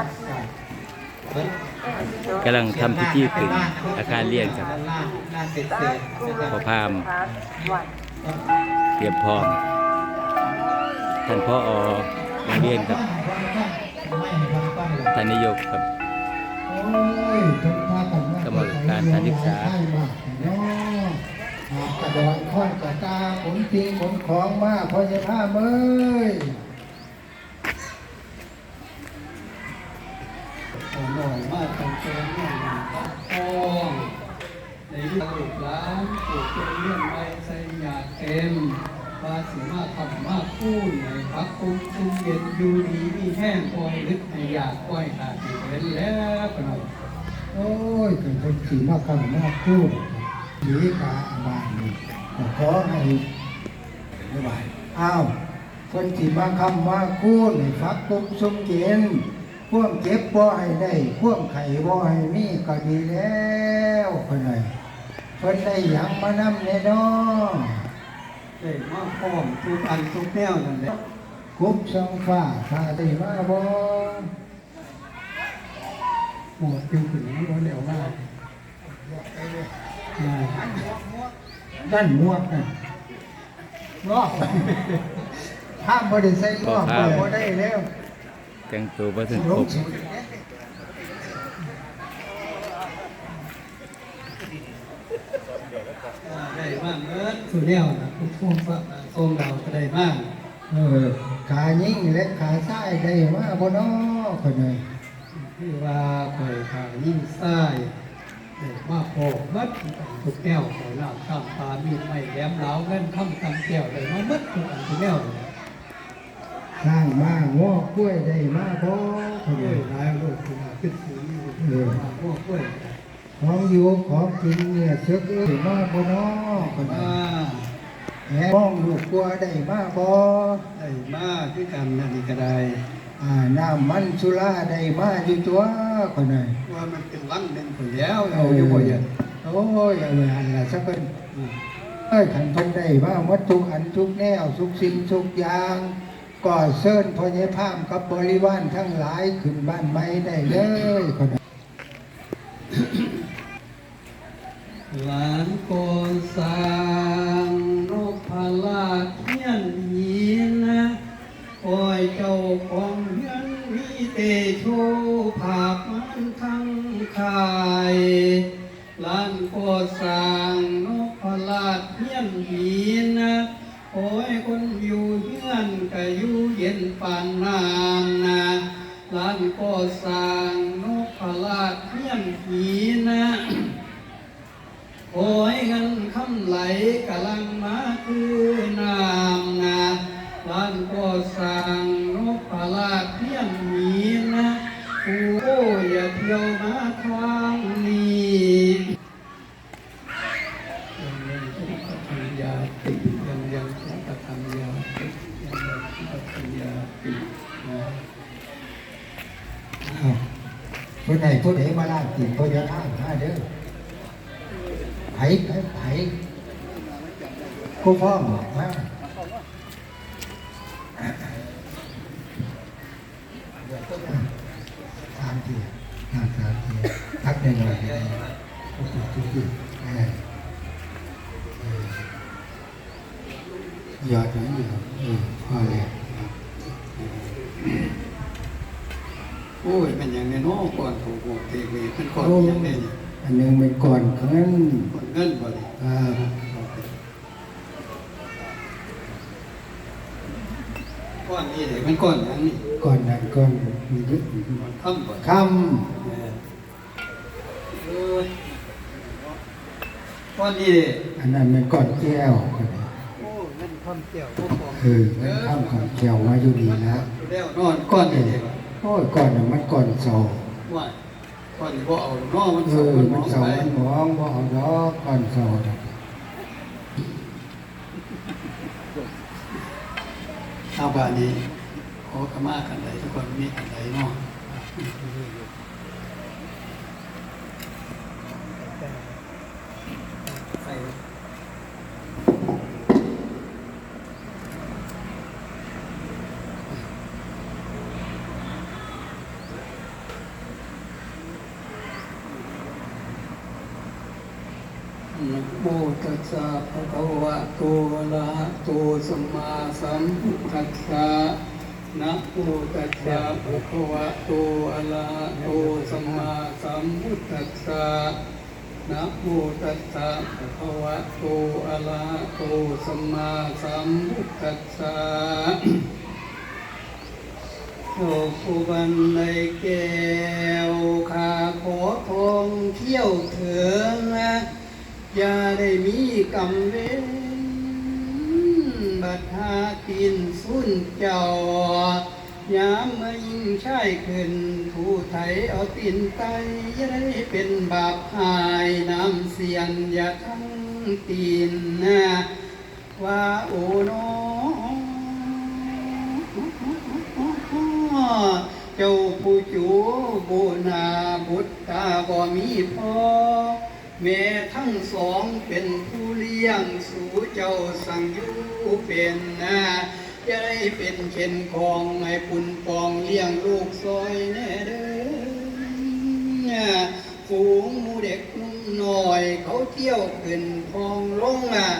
ครับกำลังทำพิธีขึ้นอาคารเรียนครับพอพามเตรียมพร้อม ท่านพ่ออโรงเรียนครับท่านนายกครับกรรมการการศึกษากระดอนข้อนกระตาขนจริงขนของมากพอจะผ้าเมยากตั้งแต่เรื่องทองในเรื่องลูกหลานปลูกเป็นเรื่องไม่ใส่หยาดเต็มว่าสีมาทำมาพูดในพักคุ้มคุ้มเย็นอยู่ดีมีแห้งปล่อยลึกให้อยากปล่อยหาดีเป็นแล้วก็หน่อยโอ้ยเป็นคนขี่มาคำมาพูดหนีกาบานีขอให้ไม่ไหวอ้าวคนขี่มาคำมาพูดให้ฟักปุ้มซุ่มเย็น พ่วงเจ็บบ่ให้ได้พ่วงไข่บ่ให้มีก็ดีแล้วคนไหนเพิ่นได้หยังมานำแน่นอนได้มาพร้อมทุกอันทุกแนวนั่นแหละกุบสังฟ้าถ้าได้มาบ่หมดอยู่ถึงบ่เดี๋ยวมาอ่าด้านมวกนั่นงอกถ้าบ่ได้ใส่งอกก็บ่ได้แล้ว แต่งตัวบ่ถึงลครงบสุดได้มากเอิ้นสุดแนวนะทุกช่วงฟ้าทรงดาวก็ได้มากเออขายิ่งและขาซ้ายได้มาบ่น้อคนเลยที่ว่าคอยขายิ่งซ้ายได้มาโผล่มัดทุกแก้วขอน้ำข้ามตามีดไม่แหลมเหลาเงินข้ามคำแก้วได้มามัดทุกอันทุกแนวเลย สร้างมางอกกล้วยได้มาบ่คนเอ้เลยยนายโลูกคุณขึ้นสูงอยู่มาพวกกล้วยของอยู่ของกินเนี่ยซึกเอ้ยมาบ่น้อคนเลมายแหมมองลูกกลัวได้มาบ่ได้มาคือกันนั่นก็ได้อ่าน้ำมันสุราได้มาอยู่ตัวคนเลยว่ามันเป็นลังหนึ่งคนแล้วเอาอยู่บ่เย็นโอ้ยเอาไว้หันละสักคนเอ้ยขันเพันได้มาหมดทุกอันทุกแนวทุกสิ่งทุกอย่าง ก็เชิญพ่อใหญ่พามกับบริวารทั้งหลายขึ้นบ้านไม้ได้เลยคนน่ะหลานก่อนสร้างนกพลาดเฮียนหีนะคอยเจ้าของเฮียนมีเตโชภาพมันทั้งคายหลานก่อสร้างนกพลาดเฮียนหีนะโอ้ยคนอยู่ เฮียนก็อยู่เย็นปานนางนะหลานก่อสร้างนกพลาดเฮียนผีนะโอ้ยเงินคำไหลกำลังมาคือ ดพ่อใหญ่พามมาเด้อไผไผไผกูฟ้องบอกมาสามทีห้าสามทีพักได้หน่อยโอ้โหทุกทีเออเออยอดนั้นอยู่เออพอแล้ว โอ้ยเป็นอย่างในน้อก่อนถูกบอกเทวีเป็นก่อนโอ้อย่างนี้อันหนึงเป็นก่อนเงินก่อนเงินบ่ดิอ่าก้อนนี้เดี๋ยวมันก้อนอย่างนี้ก่อนนั้นก่อนมียึดคำบ่คเออโอ้ยก้อนนี้เด้ำอันนั้นเป็นก่อนแก้วก็ได้โอ้เงินคำเกี่ยวพวกของเออมันข้ามของแก้วมาอยู่ดีแล้วแล้วนอนก้อนนี้เด้ โอ้ยก่อนน่ะมันก่อนเสาว่าก้อนนี้บ่เอาน้อมันเอสองอมันมันมเสาองไปมันมองบ่เอาดอกก่อนเสาน่ะเอาบาดนี้ขอขมากันใดทุกคนมีกันใดเนาะ โมตัสสะภะคะวะโตอะระหะโตสัมมาสัมพุทธัสสะนะโมตัสสะภะคะวะโตอะระหะโตสัมมาสัมพุทธัสสะนะโมตัสสะภะคะวะโตอะระหะโตสัมมาสัมพุทธัสสะโชคอุบันในแก้วขาขอทองเที่ยวเถิงนะ อย่าได้มีกรรมเวรบัดหากินสุนเจ้ายามมายิ่งใช่ขึ้นถูไถเอาตินไตอย่าได้เป็นบาปหายน้ำเสียนอย่าทั้งตีนนะว่าโอ้น้อเจ้าผู้จูบุนาบุตรตาบ่มีพอ แม่ทั้งสองเป็นผู้เลี้ยงสู่เจ้าสังยูเป็นนะจะได้เป็นเช่นของให้ปุ่นปองเลี้ยงลูกซอยแน่เด้อฝูงมูเด็กนุ่มน้อย เขาเที่ยวขึ้นพองลงอะ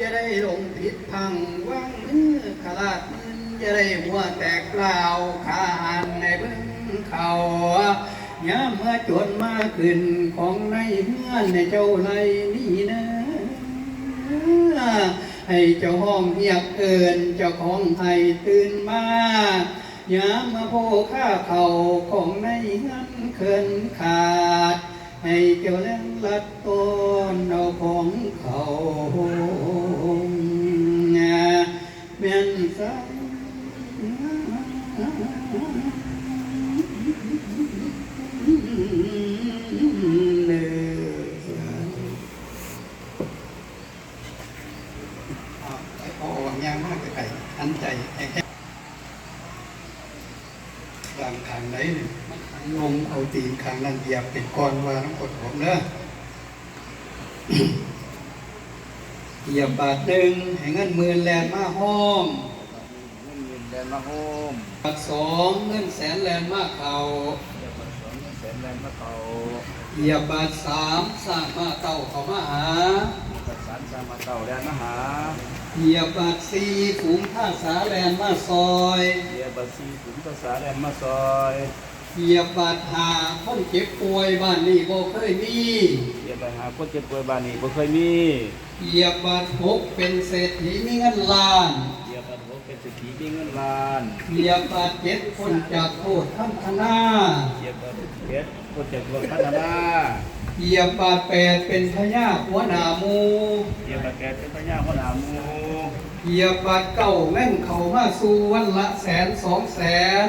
จะได้ลงผิดพังว่างมือขลาดมือจะได้หัวแตกเปล่าขาหันในเบื้องเขา ย้าเมื่อจนมาขึ้นของในเมื่อนในเจ้าในนี่นะให้เจ้าห้องเรียกเอินเจ้าของให้ตื่นมาย้ามาโพข้าเขาของในเงินเคินขาด ให้เจ้าเล่นลัดต้นเอาของเขาแม่นสังเอาออกยางมากไก่อันใจแค่กลาง ทางไหนนี่มันขังลงเอาตีนขางนั่นเหยียบเป็นก้อนว่าน้ำกดผมเนอะเหยียบบาทหนึ่งให้เงินหมื่นแลนมาห้อมเงินเงินแดนมาโฮมบาทสองเงินแสนแลนมาเขา นแสนแดนมาเขาเหยียบบาทสามสร้างมาเต้าเขามาหาประสานสามาเต่าแดนมาหาเหยียบบาทสี่ฝูงท่าสาแลนมาซอยเดียบัซีขุนภาษาแดนมาซอยเหยียบบาดหาคนเจ็บป่วยบ้านนี้บ่เคยมีเดียบไปหาคนเจ็บป่วยบ้านนี้บ่เคยมีเหยียบบาดหกเป็นเศรษฐีมีเงินล้าน เดียบัดโหเป็นเศรษฐีมีเงินล้านเหยียบบาดเจ็ดคนจากโทษท่านคณะเดียบัดเพชรคนเจ็บรถพัฒนาเหยียบบาดแปดเป็นพญาหัวหน้าหมูเดียบัดแกเป็นพญาคนหามูเหยียบบาดเก้าแม่นเข้ามาสู่วันละแสนสองแสน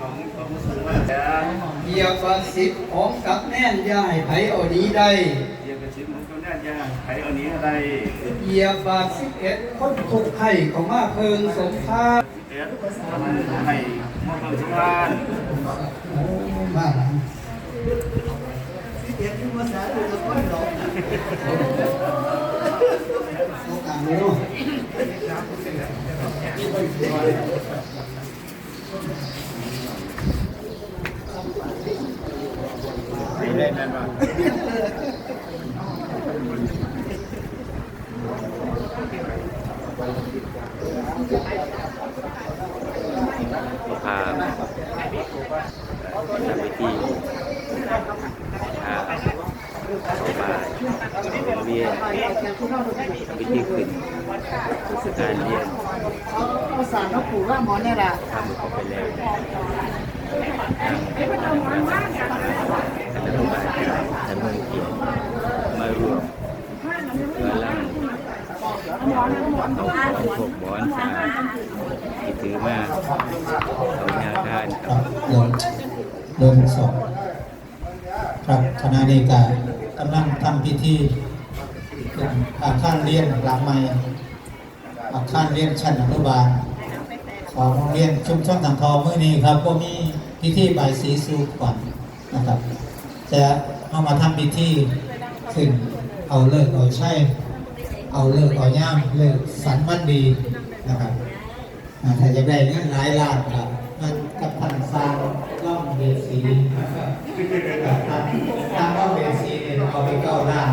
ของของมุสลิมแดนเหยียบบาดสิบของกับแน่นย่ายไผเอาดีได้ เดียบัดสิบมันก็ น่าจะไขเอานี้อะไรเหยียบบาดสิบเอ็ดคนทุกข์ให้เข้ามาเพิงสมภารเอ็ดให้มอบความสำคัญโอ้บ้าหลังโอกาสนี้เนาะไม่เล่นนั่นป่ะ พาทำพิธีพาเข้ามาเรียน ทำพิธีขึ้นการเรียนเอาสารพระปู่ว่าหมอเนี่ยล่ะทำเข้าไปแล้วทางคณะกรรมการท่านเมืองเกียรติมารวมเพื่อล่างเอาของพวกบอนสาที่ถือมาเอายาทานคกัรับบเดินเดินสองครับคณะเดกากำลังทำพิธีเป็น อาคารเรียนหลังใหม่อาคารเรียนชั้นอนุบาล ของโรงเรียนชุมชนสังทองเมื่อนี้ครับก็มีพิธีใบสีสู่ขวัญนะครับจะเอามาทำพิธีขึ้นเอาเลิกเอาใช่เอาเลิกเอาย่ามเลิกสันมันดีนะครับอ่าถ้าจะได้เงินหลายล้านครับมันกับพันสร้างล่องเบสีนะครับทานสร้างล่องเบสีเนี่ยเอาไปเก้าล้าน